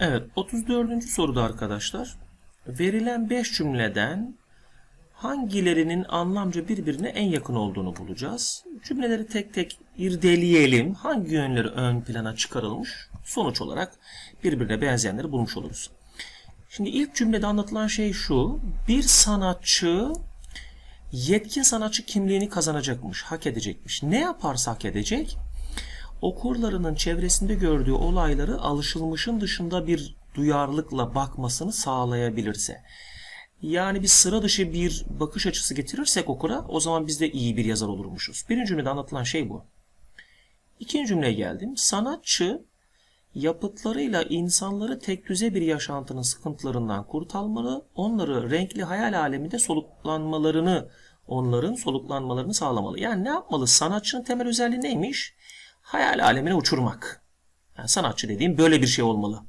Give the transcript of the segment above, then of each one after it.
Evet, 34. soruda arkadaşlar verilen 5 cümleden hangilerinin anlamca birbirine en yakın olduğunu bulacağız. Cümleleri tek tek irdeleyelim. Hangi yönleri ön plana çıkarılmış? Sonuç olarak birbirine benzeyenleri bulmuş oluruz. Şimdi ilk cümlede anlatılan şey şu. Bir sanatçı yetkin sanatçı kimliğini kazanacakmış, hak edecekmiş. Ne yaparsa hak edecek? Okurlarının çevresinde gördüğü olayları alışılmışın dışında bir duyarlılıkla bakmasını sağlayabilirse. Yani bir sıra dışı bir bakış açısı getirirsek okura o zaman biz de iyi bir yazar olurmuşuz. Birinci cümlede anlatılan şey bu. İkinci cümleye geldim. Sanatçı yapıtlarıyla insanları tek düze bir yaşantının sıkıntılarından kurtarmalı, onları renkli hayal aleminde soluklanmalarını, onların soluklanmalarını sağlamalı. Yani ne yapmalı? Sanatçının temel özelliği neymiş? Hayal alemine uçurmak. Yani sanatçı dediğim böyle bir şey olmalı.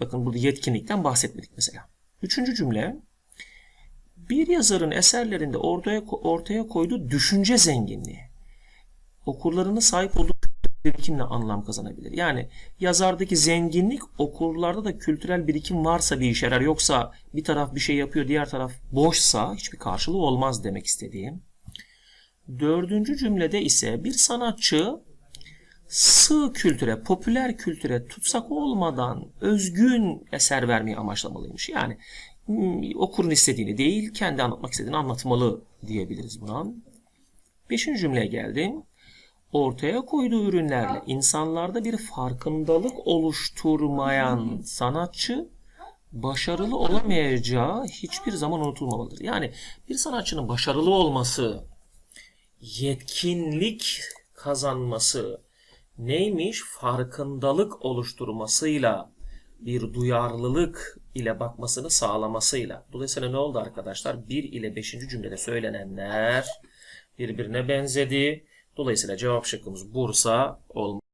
Bakın burada yetkinlikten bahsetmedik mesela. Üçüncü cümle. Bir yazarın eserlerinde ortaya, ortaya koyduğu düşünce zenginliği. Okurlarının sahip olduğu birikimle anlam kazanabilir. Yani yazardaki zenginlik okurlarda da kültürel birikim varsa bir işe yarar. Yoksa bir taraf bir şey yapıyor diğer taraf boşsa hiçbir karşılığı olmaz demek istediğim. Dördüncü cümlede ise bir sanatçı sığ kültüre, popüler kültüre tutsak olmadan özgün eser vermeyi amaçlamalıymış. Yani hmm, okurun istediğini değil, kendi anlatmak istediğini anlatmalı diyebiliriz buna. Beşinci cümleye geldim. Ortaya koyduğu ürünlerle insanlarda bir farkındalık oluşturmayan sanatçı başarılı olamayacağı hiçbir zaman unutulmamalıdır. Yani bir sanatçının başarılı olması, yetkinlik kazanması neymiş? Farkındalık oluşturmasıyla, bir duyarlılık ile bakmasını sağlamasıyla. Dolayısıyla ne oldu arkadaşlar? 1 ile 5. cümlede söylenenler birbirine benzedi. Dolayısıyla cevap şıkkımız Bursa olmalı.